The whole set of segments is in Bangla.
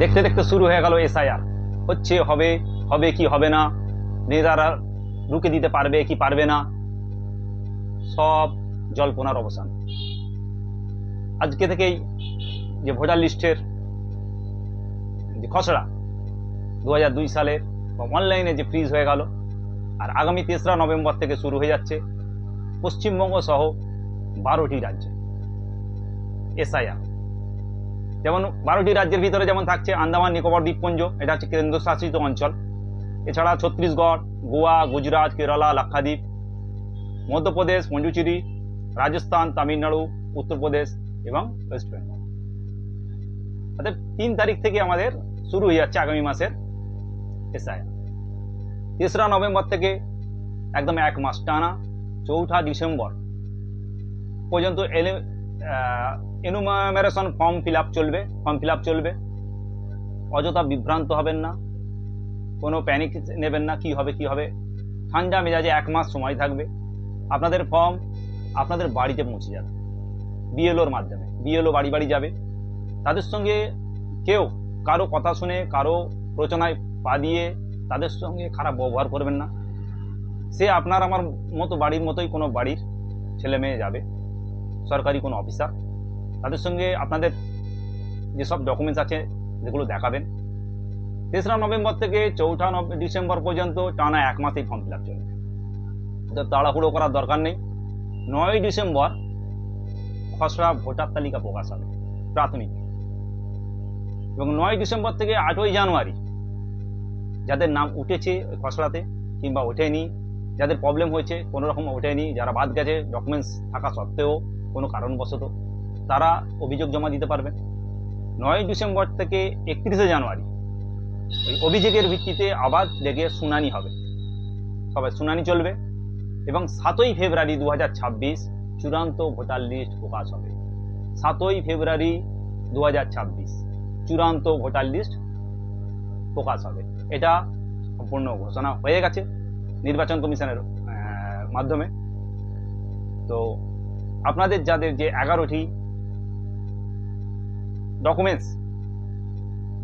দেখতে দেখতে শুরু হয়ে গেল এসআইআর। হচ্ছে, হবে হবে কি হবে না? নেতারা রুকে দিতে পারবে কি পারবে না? সব জল্পনার অবসান। আজকে থেকেই যে ভোটার লিস্টের যে খসড়া, দুহাজার দুই সালে অনলাইনে যে ফ্রিজ হয়ে গেল, আর আগামী তেসরা নভেম্বর থেকে শুরু হয়ে যাচ্ছে পশ্চিমবঙ্গ সহ বারোটি রাজ্যে। এসআইআর। যেমন বারোটি রাজ্যের ভিতরে যেমন থাকছে আন্দামান, নিকোবর, দ্বীপপুঞ্জ, এটা হচ্ছে কেন্দ্রশাসিত অঞ্চল। এছাড়া ছত্তিশগড়, গোয়া, গুজরাট, কেরালা, লাক্ষাদ্বীপ, মধ্যপ্রদেশ পঞ্জুচেরি রাজস্থান, তামিলনাড়ু, উত্তরপ্রদেশ এবং ওয়েস্ট বেঙ্গল। অর্থাৎ তিন তারিখ থেকে আমাদের শুরু হয়ে যাচ্ছে আগামী মাসের এসআইআর তেসরা নভেম্বর থেকে একদম এক মাস টানা, চৌঠা ডিসেম্বর পর্যন্ত এনুমারেশন ফর্ম ফিল চলবে ফর্ম ফিল চলবে। অযথা বিভ্রান্ত হবেন না। কোনো প্যানিক নেবেন না, কি হবে কি হবে। ঠান্ডা মেজাজে এক মাস সময় থাকবে। আপনাদের ফর্ম আপনাদের বাড়িতে পৌঁছে যাবে। বিএলওর মাধ্যমে। বিএলও বাড়ি বাড়ি যাবে। তাদের সঙ্গে কেউ কারও কথা শুনে, কারও রচনায় পা দিয়ে তাদের সঙ্গে খারাপ ব্যবহার করবেন না। সে আপনার আমার মতো বাড়ির মতোই কোনো বাড়ির ছেলে মেয়ে যাবে। সরকারি কোনো অফিসার, তাদের সঙ্গে আপনাদের যেসব ডকুমেন্টস আছে, যেগুলো দেখাবেন। তেসরা নভেম্বর থেকে চৌঠা ডিসেম্বর পর্যন্ত টানা এক মাসেই ফর্ম ফিল আপ চলবে। ওদের তাড়াহুড়ো করার দরকার নেই। নয় ডিসেম্বর খসড়া ভোটার তালিকা প্রকাশ হবে, প্রাথমিক। এবং নয় ডিসেম্বর থেকে আটই জানুয়ারি, যাদের নাম উঠেছে খসড়াতে কিংবা ওঠেনি, যাদের প্রবলেম হয়েছে কোনো রকম ওঠেনি, যারা বাদ গেছে ডকুমেন্টস থাকা সত্ত্বেও কোনো কারণবশত তারা অভিযোগ জমা দিতে পারবেন। নয় ডিসেম্বর থেকে একত্রিশে জানুয়ারি ওই অভিযোগের ভিত্তিতে আবার ডেকে শুনানি হবে। সবাই শুনানি চলবে এবং সাতই ফেব্রুয়ারি দু হাজার ছাব্বিশ চূড়ান্ত ভোটার লিস্ট প্রকাশ হবে। সাতই ফেব্রুয়ারি দু হাজার ছাব্বিশ চূড়ান্ত ভোটার লিস্ট প্রকাশ হবে। এটা সম্পূর্ণ ঘোষণা হয়ে গেছে নির্বাচন কমিশনের মাধ্যমে। তো আপনাদের যাদের যে এগারোটি ডকুমেন্টস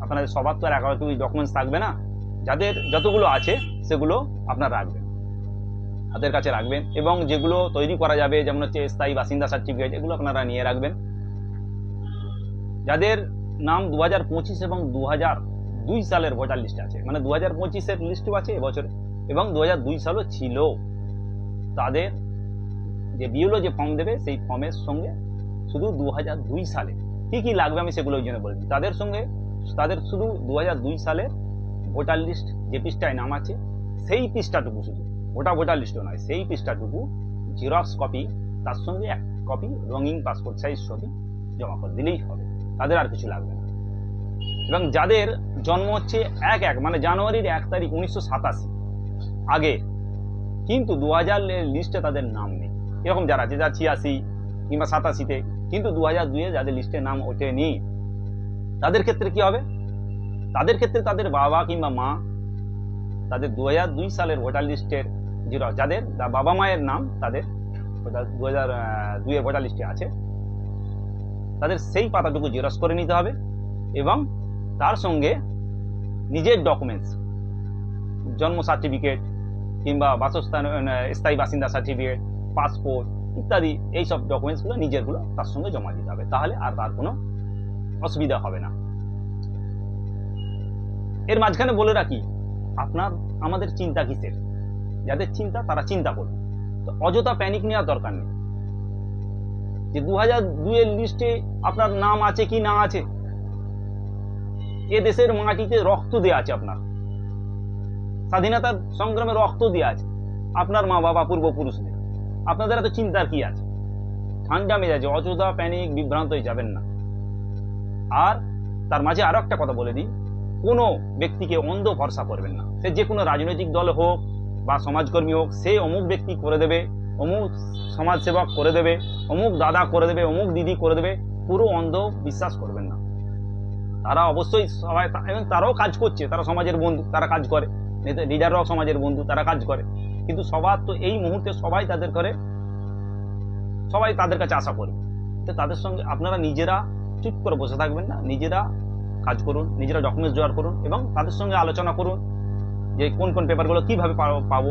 আপনাদের সবার তো আর এগারোটি ডকুমেন্টস থাকবে না? যাদের যতগুলো আছে, সেগুলো আপনারা রাখবেন। হাতের কাছে রাখবেন এবং যেগুলো তৈরি করা যাবে, যেমন হচ্ছে স্থায়ী বাসিন্দা সার্টিফিকেট এগুলো আপনারা নিয়ে রাখবেন। যাদের নাম দু হাজার পঁচিশ এবং দু হাজার দুই সালের ভোটার লিস্টে আছে মানে দু হাজার পঁচিশের লিস্টও আছে এবছরে, এবং দু হাজার দুই সালও ছিল। তাদের যে বিএলও যে ফর্ম দেবে, সেই ফর্মের সঙ্গে শুধু দু হাজার দুই সালে কী কী লাগবে আমি সেগুলো ওই জন্য বলছি। তাদের সঙ্গে, তাদের শুধু দু হাজার দুই সালের ভোটার লিস্ট যে পৃষ্ঠায় নাম আছে, সেই পৃষ্ঠাটুকু শুধু। ওটা ভোটার লিস্টও নয়, সেই পৃষ্ঠাটুকু জেরক্স কপি তার সঙ্গে এক কপি রঙিন পাসপোর্ট সাইজ ছবি জমা করে দিলেই হবে। তাদের আর কিছু লাগবে না। এবং যাদের জন্ম হচ্ছে এক এক মানে জানুয়ারির এক তারিখ উনিশশো সাতাশি, আগে। কিন্তু দু হাজার লিস্টে তাদের নাম নেই। এরকম যারা আছে যারা ছিয়াশি কিংবা সাতাশিতে, কিন্তু দু হাজার দুইয়ে যাদের লিস্টে নাম ওঠেনি, তাদের ক্ষেত্রে কি হবে? তাদের ক্ষেত্রে তাদের বাবা কিংবা মা, তাদের দু দুই সালের ভোটার লিস্টের জিরো যাদের বাবা মায়ের নাম তাদের দু হাজার দুইয়ের ভোটার লিস্টে আছে, তাদের সেই পাতাটুকু জেরক্স করে নিতে হবে এবং তার সঙ্গে নিজের ডকুমেন্টস জন্ম সার্টিফিকেট কিংবা বাসস্থান স্থায়ী বাসিন্দা সার্টিফিকেট পাসপোর্ট ইত্যাদি এইসব ডকুমেন্টসগুলো নিজেরগুলো তার সঙ্গে জমা দিতে হবে। তাহলে আর তার কোনো অসুবিধা হবে না। এর মাঝখানে বলে রাখি, আপনার, আমাদের চিন্তা কিসের? যাদের চিন্তা, তারা চিন্তা করবে তো অযথা প্যানিক নেওয়ার দরকার নেই। যে দু হাজার দুইয়ের লিস্টে আপনার নাম আছে কি না আছে এ দেশের মাটিতে রক্ত দেওয়া আছে আপনার। স্বাধীনতার সংগ্রামে রক্ত দেওয়া আছে। আপনার মা বাবা পূর্বপুরুষদের। আপনাদের এত চিন্তার কি আছে? ঠান্ডা মেজাজে অযথা প্যানিক বিভ্রান্ত হয়ে যাবেন না। আর তার মাঝে আরও একটা কথা বলে দিই, কোনো ব্যক্তিকে অন্ধ ভরসা করবেন না। সে যে কোনো রাজনৈতিক দল হোক বা সমাজকর্মী হোক, সে অমুক ব্যক্তি করে দেবে, অমুক সমাজসেবক করে দেবে, অমুক দাদা করে দেবে, অমুক দিদি করে দেবে, পুরো অন্ধ বিশ্বাস করবেন না। তারা অবশ্যই সবাই এবং তারাও কাজ করছে, তারা সমাজের বন্ধু, তারা কাজ করে। লিডাররাও সমাজের বন্ধু, তারা কাজ করে। কিন্তু সবার তো এই মুহূর্তে সবাই তাদের করে সবাই তাদের কাছে আশা করবে তো তাদের সঙ্গে আপনারা নিজেরা চুপ করে বসে থাকবেন না, নিজেরা কাজ করুন, নিজেরা ডকুমেন্টস জোগাড় করুন এবং তাদের সঙ্গে আলোচনা করুন যে কোন কোন পেপারগুলো কীভাবে পাবো।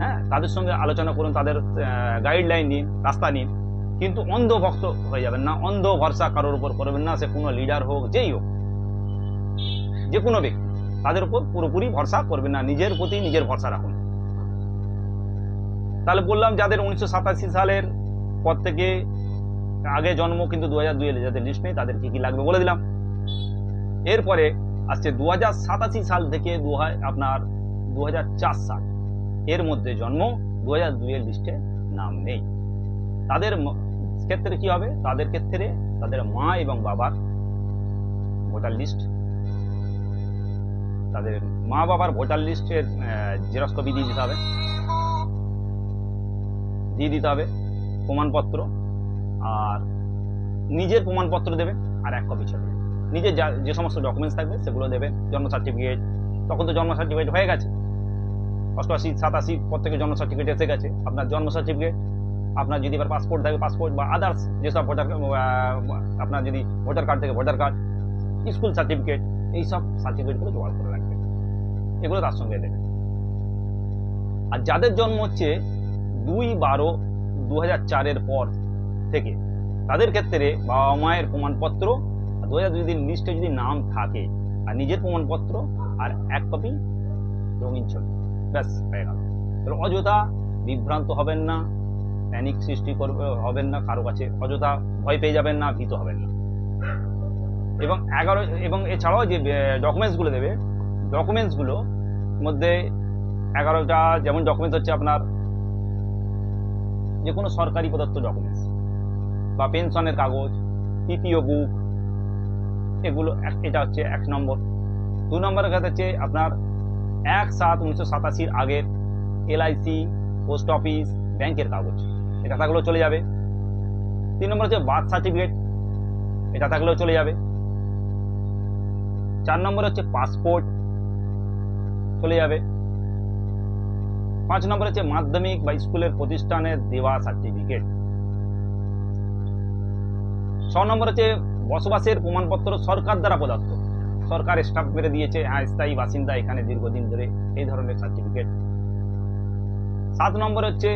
হ্যাঁ তাদের সঙ্গে আলোচনা করুন, তাদের গাইডলাইন নিন, রাস্তা নিন। কিন্তু অন্ধ ভক্ত হয়ে যাবেন না, অন্ধ ভরসা কারোর উপর করবেন না, সে কোনো লিডার হোক, যেই হোক। যে কোনো ব্যক্তি। তাদের উপর পুরোপুরি ভরসা করবেন না। নিজের প্রতি নিজের ভরসা রাখুন। তাহলে বললাম, যাদের উনিশশো সাতাশি সালের পর থেকে আগে জন্ম, কিন্তু দু হাজার দুই যাদের লিস্ট নেই, তাদের কি কি লাগবে বলে দিলাম। এরপরে আসছে দু সাল থেকে দু আপনার দু সাল। এর মধ্যে জন্ম দু হাজার দুইয়ের লিস্টে নাম নেই। তাদের ক্ষেত্রে কি হবে? তাদের ক্ষেত্রে তাদের মা এবং বাবার ভোটার লিস্ট তাদের মা বাবার ভোটার লিস্টের জেরক্স কপি দিয়ে দিতে হবে। দিয়ে দিতে হবে প্রমাণপত্র, আর নিজের প্রমাণপত্র দেবে আর এক কপি ছবি। নিজের যা, যে সমস্ত ডকুমেন্টস থাকবে সেগুলো দেবে, জন্ম সার্টিফিকেট তখন তো জন্ম সার্টিফিকেট হয়ে গেছে। অষ্টআশি, সাতাশি পর থেকে জন্ম সার্টিফিকেট এসে গেছে। আপনার জন্ম সার্টিফিকেট আপনার যদি এবার পাসপোর্ট থাকে পাসপোর্ট বা আদার্স যেসব ভোটার আপনার যদি ভোটার কার্ড থেকে ভোটার কার্ড স্কুল সার্টিফিকেট এইসব সার্টিফিকেটগুলো জোগাড় করে এগুলো তার সঙ্গে দেবেন আর যাদের জন্ম হচ্ছে দুই বারো দু হাজার পর থেকে, তাদের ক্ষেত্রে বাবা মায়ের প্রমাণপত্র দু হাজার দুই দিন লিস্টে যদি নাম থাকে, আর নিজের প্রমাণপত্র আর এক কপি রঙিন ছবি। ব্যাস, হয়ে গেল। তাহলে অযথা বিভ্রান্ত হবেন না প্যানিক সৃষ্টি করবে, হবেন না, কারও কাছে অযথা ভয় পেয়ে যাবেন না, ভীত হবেন না। এবং এগারো, এবং এছাড়াও যে ডকুমেন্টসগুলো দেবে ডকুমেন্টসগুলো মধ্যে এগারোটা যেমন ডকুমেন্টস হচ্ছে আপনার যে কোনো সরকারি প্রদত্ত ডকুমেন্টস বা পেনশনের কাগজ পিপিও বুক এগুলো এটা হচ্ছে এক নম্বর। দু নম্বরের কাছে হচ্ছে আপনার এক সাত উনিশশো সাতাশির আগের এলআইসি পোস্ট অফিস ব্যাংকের কাগজ। এটা থাকলেও চলে যাবে। তিন নম্বর হচ্ছে বার্থ সার্টিফিকেট এটা থাকলেও চলে যাবে। চার নম্বর হচ্ছে পাসপোর্ট চলে যাবে। পাঁচ নম্বর হচ্ছে মাধ্যমিক বা স্কুলের প্রতিষ্ঠানের দেওয়া সার্টিফিকেট ছ নম্বর হচ্ছে বসবাসের প্রমাণপত্র সরকার দ্বারা প্রদত্ত। সরকার স্টাফ মেরে দিয়েছে হ্যাঁ স্থায়ী বাসিন্দা এখানে দীর্ঘদিন ধরে এই ধরনের সার্টিফিকেট সাত নম্বর হচ্ছে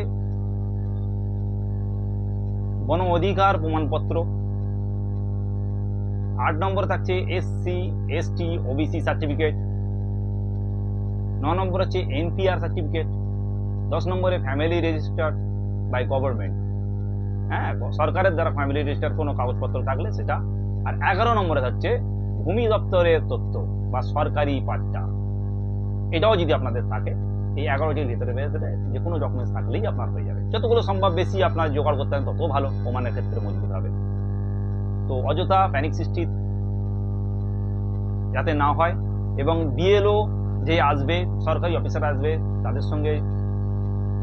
গণ অধিকার প্রমাণপত্র। আট নম্বর থাকছে SC ST OBC certificate number হচ্ছে এনপিআর সার্টিফিকেট দশ নম্বরে ফ্যামিলি রেজিস্টার্ড বাই গভর্নমেন্ট হ্যাঁ সরকারের দ্বারা ফ্যামিলি রেজিস্টার কোনো কাগজপত্র থাকলে সেটা। আর এগারো নম্বরে হচ্ছে ভূমি দপ্তরের তথ্য বা সরকারি পাট্টা। এটাও যদি আপনাদের থাকে, এই এগারোটির ভিতরে ভেতরে যে কোনো ডকুমেন্টস থাকলেই আপনার হয়ে যাবে। যতগুলো সম্ভব বেশি আপনার জোগাড় করতে পারেন তত ভালো, প্রমাণের ক্ষেত্রে মজবুত হবে। তো অযথা প্যানিক সৃষ্টি যাতে না হয়, এবং বিএলও যে আসবে, সরকারি অফিসার আসবে, তাদের সঙ্গে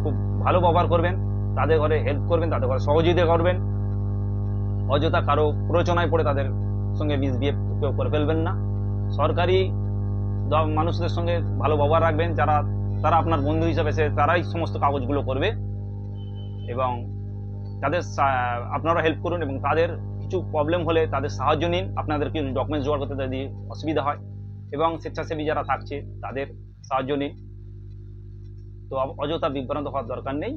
খুব ভালো ব্যবহার করবেন, তাদের ঘরে হেল্প করবেন, তাদের ঘরে সহযোগিতা করবেন। অযথা কারও প্ররোচনায় পড়ে তাদের সঙ্গে মিসবিহেভ কেউ করে ফেলবেন না। সরকারি মানুষদের সঙ্গে ভালো ব্যবহার রাখবেন, যারা, তারা আপনার বন্ধু হিসাবে সে, তারাই সমস্ত কাগজগুলো করবে এবং তাদের আপনারা হেল্প করুন এবং তাদের কিছু প্রবলেম হলে তাদের সাহায্য নিন। আপনাদের কিছু ডকুমেন্টস জোগাড় করতে যদি অসুবিধা হয়। এবং স্বেচ্ছাসেবী যারা থাকছে, তাদের সাহায্য নিন। তো অযথা বিভ্রান্ত হওয়ার দরকার নেই।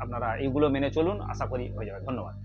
আপনারা এইগুলো মেনে চলুন, আশা করি হয়ে যাবে। ধন্যবাদ।